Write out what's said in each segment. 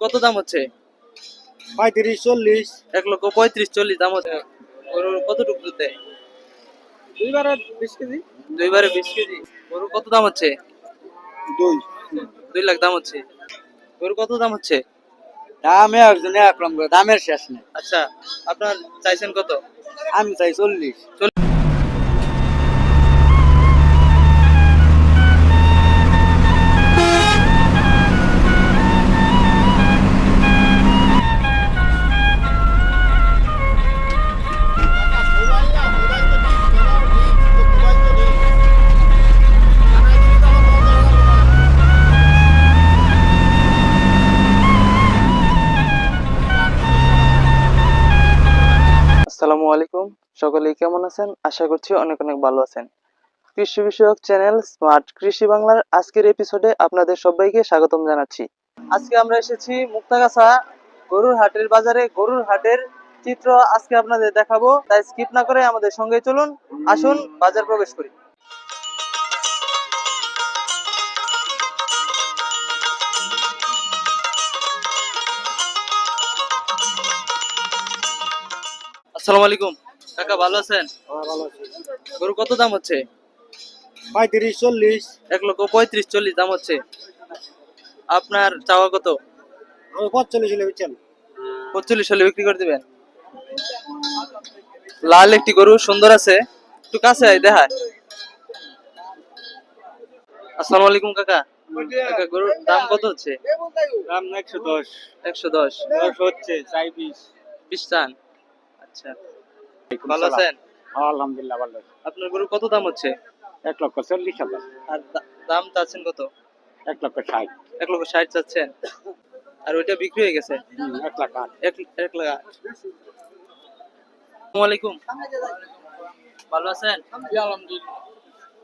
কত দাম হচ্ছে? পঁয়ত্রিশ চল্লিশ। এক লক্ষ পঁয়ত্রিশ চল্লিশ দাম হচ্ছে। গরুর কতটুকু দুধ দেয়? দুইবারে বিশ কেজি। দুইবারে বিশ কেজি। গরুর কত দাম হচ্ছে? দুই। দুই লাখ দাম হচ্ছে। গরু কত দাম হচ্ছে? দামে একজনে করে দামের শেষ নেই। আচ্ছা আপনার চাইছেন কত? আমি চাই চল্লিশ। আসসালামু সকলেই কেমন আছেন? আশা করছি অনেক অনেক ভালো আছেন। কৃষি বিষয়ক চ্যানেল স্মার্ট কৃষি বাংলার আজকের এপিসোডে আপনাদের সবাইকে স্বাগতম জানাচ্ছি। আজকে আমরা এসেছি মুক্তাগাছা গরুর হাটের বাজারে। গরুর হাটের চিত্র আজকে আপনাদের দেখাবো। তাই স্কিপ না করে আমাদের সঙ্গে চলুন, আসুন, বাজার প্রবেশ করি। আসসালামু আলাইকুম। কাকা ভালো আছেন? গরু কত দাম হচ্ছে? পঁয়ত্রিশ চল্লিশ। এক লক্ষ পঁয়ত্রিশ চল্লিশ দাম হচ্ছে। আপনার চাওয়া কত? হলে বিচ্ছেন পঁচল্লিশ হলে বিক্রি করে দিবেন। লাল একটি গরু সুন্দর আছে। একটু কাছে আয় দেখায়। আসসালামু আলাইকুম কাকা। কাকা গরুর দাম কত হচ্ছে? দাম একশো দশ। একশো দশ। দশ হচ্ছে চাই বিশ বিশ টান। আচ্ছা। ভালো আছেন? আলহামদুলিল্লাহ ভালো আপনার গরু কত দাম হচ্ছে? এক লক্ষ চল্লিশ হাজার। আর দাম চাচ্ছেন কত? এক লক্ষ ষাট। এক লক্ষ ষাট চাচ্ছেন। আর ওইটা বিক্রি হয়ে গেছে? এক লাখ আট। এক এক লাখ আট। আসসালামু ভালো আছেন?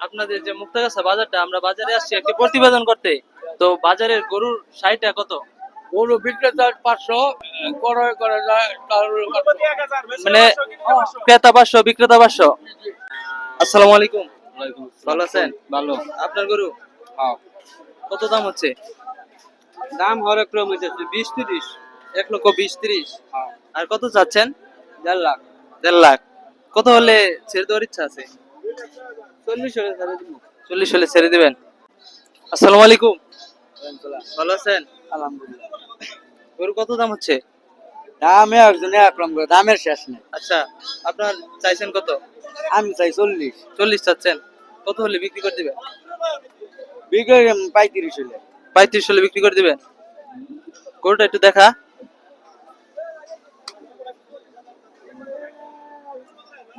আপনাদের যে মুক্তাগাছা বাজারটা আমরা বাজারে আসছি একটি প্রতিবেদন করতে। তো বাজারের গরুর সাইটা কত? গরু বিক্রেতা পাঁচশো ক্রয় করা যায় মানে ক্রেতা পাঁচশো বিক্রেতা পাঁচশো। আসসালামু আলাইকুম। ভালো আছেন? ভালো। আপনার গরু? কত দাম হচ্ছে? দাম হরেক রকম হয়েছে বিশ তিরিশ এক লক্ষ বিশ তিরিশ। আর কত চাচ্ছেন? দেড় লাখ। দেড় লাখ। কত হলে ছেড়ে দেওয়ার ইচ্ছা আছে? চল্লিশ হলে ছেড়ে দিব। চল্লিশ হলে ছেড়ে দিবেন। আসসালামু আলাইকুম। ভালো আছেন? আলহামদুলিল্লাহ। গরু কত দাম হচ্ছে? দামে একজনে একরকম করে দামের শেষ নেই। আচ্ছা আপনার চাইছেন কত? আমি চাই চল্লিশ। চল্লিশ চাচ্ছেন। কত হলে বিক্রি করে দিবেন? বিক্রি পঁয়ত্রিশ হলে। পঁয়ত্রিশ হলে বিক্রি করে দিবেন? গরুটা একটু দেখা।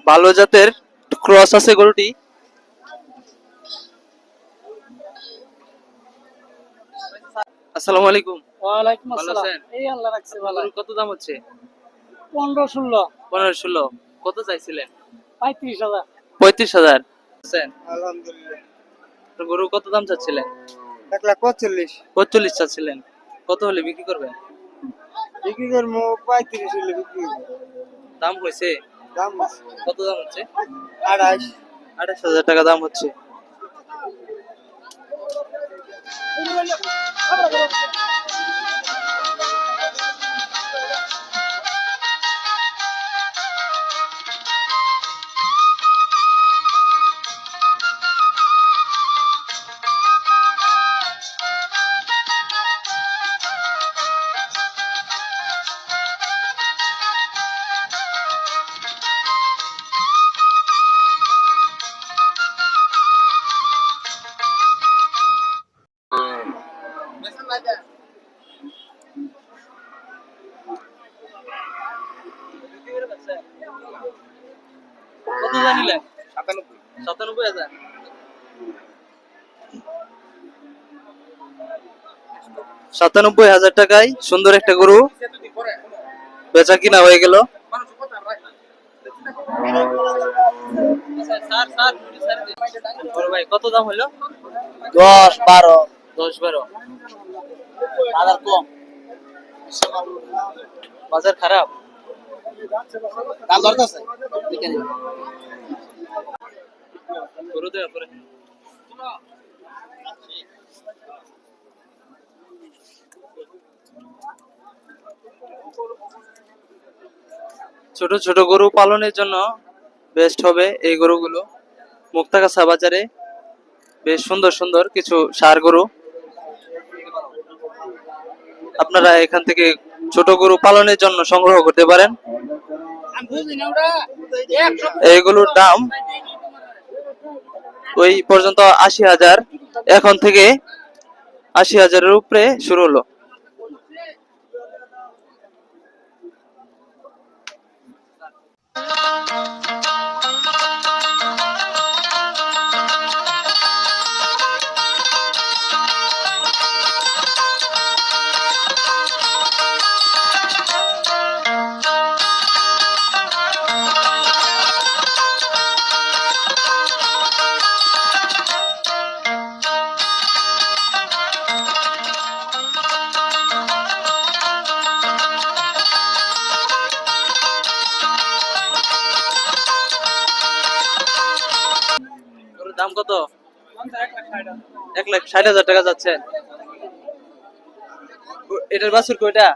ভালো জাতের ক্রস আছে গরুটি। আসসালামু আলাইকুম। ওয়ালাইকুম আছেন? এই আল্লাহ রাখছে ভালো। গরুর কত দাম হচ্ছে? পনেরো ষোলো। পনেরো ষোলো। কত চাইছিলেন? পঁয়ত্রিশ হাজার। পঁয়ত্রিশ হাজার? আলহামদুলিল্লাহ। গরু কত দাম চাচ্ছিলেন? এক লাখ পঁয়তাল্লিশ। পঁয়তাল্লিশ চাচ্ছিলেন। কত হলে বিক্রি করবেন? বিক্রি করব পঁয়ত্রিশ হলে বিক্রি দাম হয়েছে? দাম কত দাম হচ্ছে? আড়াইশ। আঠাশ হাজার টাকা দাম হচ্ছে। ¡Abra, abra, abra! কত জানিলেন সাতানব্বই। হাজার। সাতানব্বই হাজার টাকায় সুন্দর একটা গরু বেচা কিনা হয়ে গেল। ভাই কত দাম হলো? দশ বারো। দশ বারো। কম। বাজার খারাপ? দাম গরু দেওয়া পরে ছোট ছোট গরু পালনের জন্য বেস্ট হবে এই গরুগুলো। মুক্তাগাছা বাজারে বেশ সুন্দর সুন্দর কিছু সার গরু। আপনারা এখান থেকে ছোট গরু পালনের জন্য সংগ্রহ করতে পারেন। এইগুলোর দাম ওই পর্যন্ত আশি হাজার। এখন থেকে আশি হাজারের উপরে শুরু হলো। দাম কত? এক লাখ ষাট হাজার টাকা যাচ্ছে। এটার বাছুর কয়টা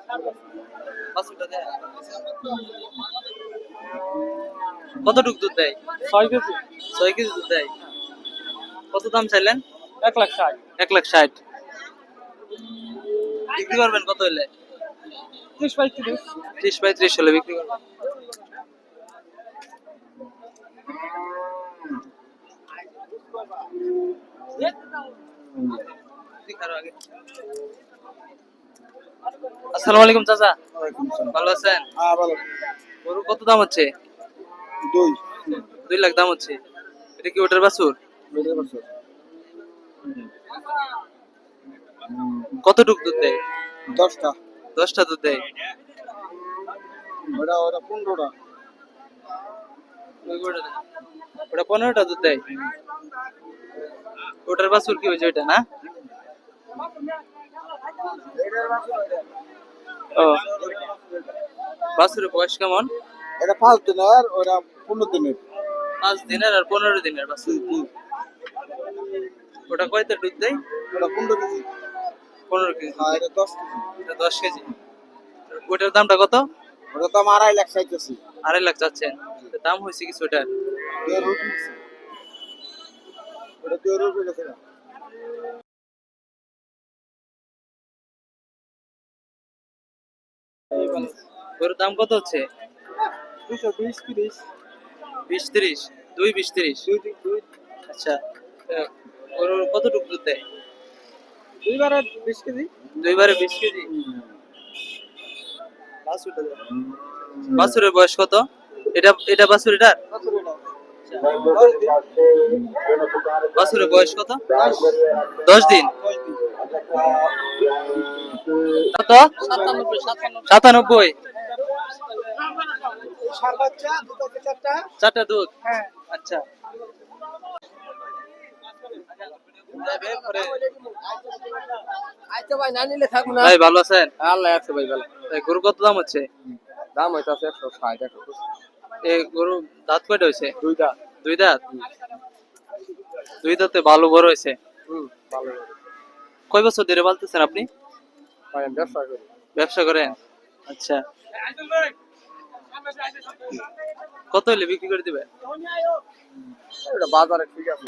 কতটুক দুধ দেয়? ছয় কেজি। ছয় কেজি দুধ দেয়। কত দাম চাইলেন? এক লাখ ষাট। এক লাখ ষাট। বিক্রি করবেন কত হলে ত্রিশ পঁয়ত্রিশ ত্রিশ। পঁয়ত্রিশ হলে বিক্রি করবেন। আসসালামু আলাইকুম চাচা। ভালো আছেন? হ্যাঁ গরু কত দাম হচ্ছে? দুই। দুই লাখ দাম হচ্ছে। এটা কি ওটার বাছুর? কতটুক দুধ দেয়? দশটা। দশটা দুধ দেয়? ওটা ওটা পনেরোটা। ওটা পনেরোটা দুধ দেয়? ওটার বাছুর কি হয়েছে ওইটা না? ও। বাছুরের বয়স কেমন? এটা পাঁচ দিনের ওটা পনেরো দিনের। পাঁচ দিনের আর পনেরো দিনের বাছুর? ওটা কয়টা দুধ দেয়? ওটা পনেরো কেজি। পনেরো কেজি হ্যাঁ এটা দশ কেজি। এটা দশ কেজি। ওটার দামটা কত? ওটা তো আমার আড়াই লাখ চাইতেছি। আড়াই লাখ চাচ্ছেন। দাম হয়েছে কিছু ওটার? গেছে না। ওর দাম কত হচ্ছে? দুশো বিশ তিরিশ। বিশ তিরিশ? দুই বিশ তিরিশ? দুই দিন দুই। আচ্ছা কতটুকু দুধ দেয়? দুইবার বিশ কেজি। দুইবারে বিশ কেজি? বাছুরের বয়স কত? এটা এটা বাছুর এটা বাছুরের বয়স কত? দশ দিন। কত? সাতানব্বই। চারটা দুধ? আচ্ছা। ভাই না নিলে থাকব না ভাই ভালো আছেন? আল্লাহ আছে ভাই ভালো। গরু কত দাম হচ্ছে? দাম হয়তো আছে একশো ষাট একশো এই গরু দাঁত কয়টা হয়েছে দুইটা দুই দাঁত? দুই দাঁতে ভালো বড় হয়েছে হুম ভালো কয় বছর ধরে পালতেছেন আপনি? ব্যবসা করি। করেন? আচ্ছা। কত হলে বিক্রি করে দিবে বাজারে ঠিক আছে।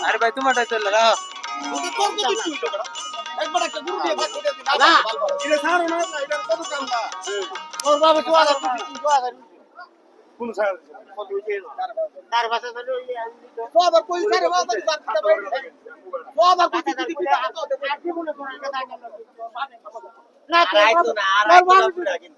আরে ভাই তোমারটাই চলে রাখো একবার এটা ছাড়ো না, এটা কত কাম না? কোন ছাড়? তো আবার কই ছাড়ে বাবা, তাহলে তার কথা বাইরে থাকে। তো আবার কই দিদি দিদি টাকা দাও, দেবো। না, তোর বাবা- তোর বাবা- তোর বাবা তো তুই কথা কয়, আর জীবনে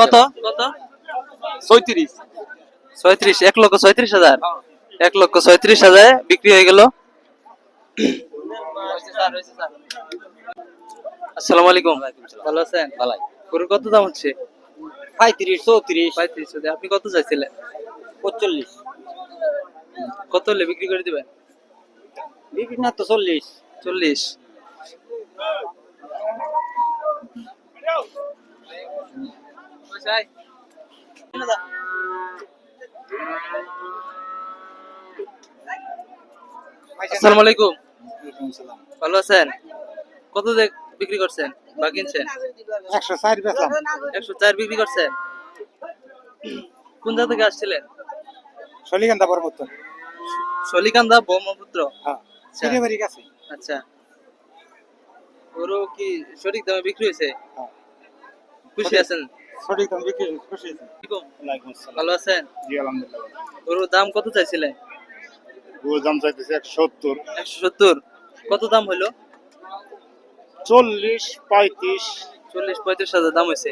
কত? কত? ছয়ত্রিশ। ছয়ত্রিশ এক লক্ষ ছয়ত্রিশ হাজার। এক লক্ষ ছয়ত্রিশ হাজার বিক্রি হয়ে গেল। আসসালামু আলাইকুম। ভালো আছেন? ভালো। গরুর কত দাম হচ্ছে? পঁয়ত্রিশ চৌত্রিশ। পঁয়ত্রিশ হাজার আপনি কত চাইছিলেন? পঁচল্লিশ। কত হলে বিক্রি করে দিবেন? বিভিন্ন তো চল্লিশ। চল্লিশ। আসসালামু আলাইকুম। ভালো আছেন? কত বিক্রি করছেন বা কিনছেন? একশো চার বেচলাম। একশো চার বিক্রি করছেন? কোন জায়গা থেকে আসছিলেন? শলিকান্দা পর্বত শলিকান্দা ব্রহ্মপুত্র। হ্যাঁ। কাছে। আচ্ছা। গরু কি সঠিক দামে বিক্রি হয়েছে? হ্যাঁ। খুশি আছেন? সঠিক দাম বিক্রি খুশি আসসালাম ভালো আছেন? জি আলহামদুলিল্লাহ। গরুর দাম কত চাইছিলেন? গরুর দাম চাইতেছে একশো সত্তর। একশো সত্তর। কত দাম হলো চল্লিশ পঁয়ত্রিশ। চল্লিশ পঁয়ত্রিশ হাজার দাম হয়েছে।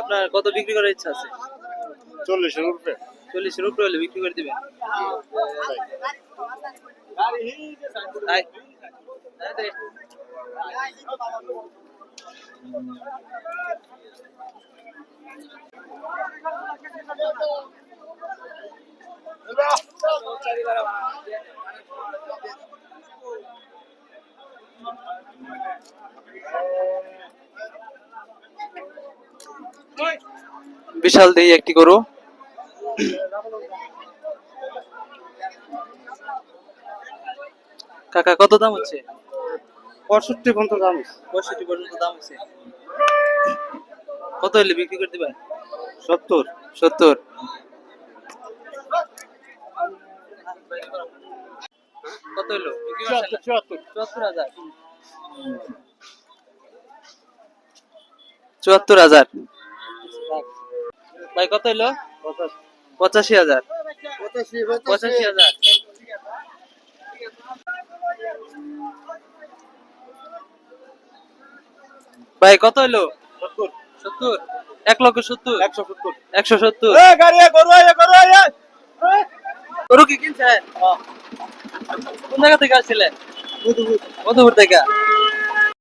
আপনার কত বিক্রি করার ইচ্ছা আছে? চল্লিশের উপরে। চল্লিশের উপরে হলে বিক্রি করে দিবেন। তাই? বিশাল দেই একটি গরু। কাকা কত দাম হচ্ছে? পঁয়ষট্টি পর্যন্ত দাম পঁয়ষট্টি পর্যন্ত দাম হচ্ছে কত হলে বিক্রি করে দিবেন? সত্তর। সত্তর। কত হলো না? চুয়াত্তর। চুয়াত্তর হাজার। চুয়াত্তর হাজার। ভাই কত হলো পঁচাশি। হাজার। পঁচাশি হাজার। ভাই কত হলো সত্তর। এক লক্ষ সত্তর। একশো সত্তর। একশো সত্তর। গরু কি কিনছেন কোন জায়গা থেকে আসছিলেন মধুপুর থেকে?